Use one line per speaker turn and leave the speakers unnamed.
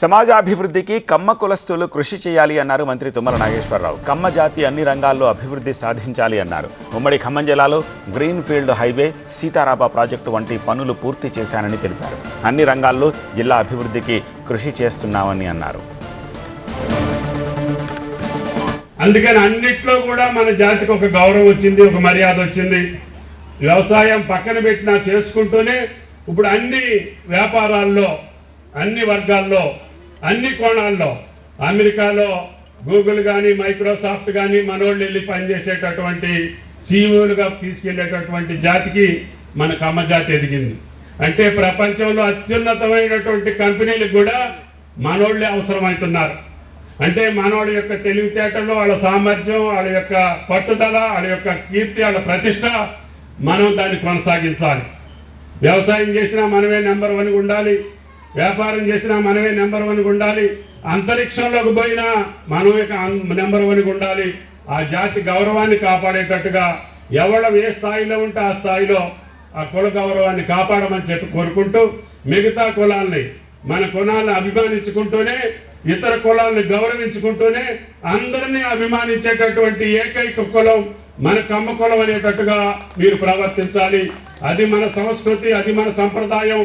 సమాజాభివృద్ధికి కమ్మ కులస్తులు కృషి చేయాలి అన్నారు మంత్రి తుమ్మల నాగేశ్వరరావు. కమ్మ జాతి అన్ని రంగాల్లో అభివృద్ధి సాధించాలి అన్నారు. ఉమ్మడి ఖమ్మం జిల్లాలో green field highway Sitarama project వంటి పనులు పూర్తి చేశానని తెలిపారు. అన్ని రంగాల్లో జిల్లా అభివృద్ధికి కృషి చేస్తున్నామని అన్నారు.
అందుకని అన్నిట్లో కూడా మన జాతికి ఒక గౌరవం వచ్చింది ఒక మర్యాద వచ్చింది. వ్యవసాయం పక్కన పెట్టినా చేసుకుంటూనే ఇప్పుడు అన్ని వ్యాపారాల్లో అన్ని వర్గాల్లో అన్ని కోణాల్లో అమెరికాలో గూగుల్ కానీ మైక్రోసాఫ్ట్ కానీ మనోళ్ళు వెళ్ళి పనిచేసేటటువంటి సీఈఓలుగా తీసుకెళ్ళేటటువంటి జాతికి మన కమ్మ జాతి ఎదిగింది. అంటే ప్రపంచంలో అత్యున్నతమైనటువంటి కంపెనీలకు కూడా మనోళ్ళే అవసరమవుతున్నారు. అంటే మనోడి యొక్క తెలివితేటలు వాళ్ళ సామర్థ్యం వాళ్ళ యొక్క పట్టుదల వాళ్ళ యొక్క కీర్తి వాళ్ళ ప్రతిష్ట మనం దాన్ని కొనసాగించాలి. వ్యవసాయం చేసినా మనమే నెంబర్ వన్ ఉండాలి. వ్యాపారం చేసినా మనమే నెంబర్ వన్గా ఉండాలి అంతరిక్షంలోకి పోయినా మనమే నెంబర్ వన్గా ఉండాలి ఆ జాతి గౌరవాన్ని కాపాడేటట్టుగా ఎవరు ఏ స్థాయిలో ఉంటే ఆ స్థాయిలో ఆ కుల గౌరవాన్ని కాపాడమని చెప్పి కోరుకుంటూ మిగతా కులాల్ని మన కులాలను అభిమానించుకుంటూనే ఇతర కులాలను గౌరవించుకుంటూనే అందరినీ అభిమానించేటటువంటి ఏకైక కులం మన కమ్మ కులం అనేటట్టుగా మీరు ప్రవర్తించాలి. అది మన సంస్కృతి అది మన సంప్రదాయం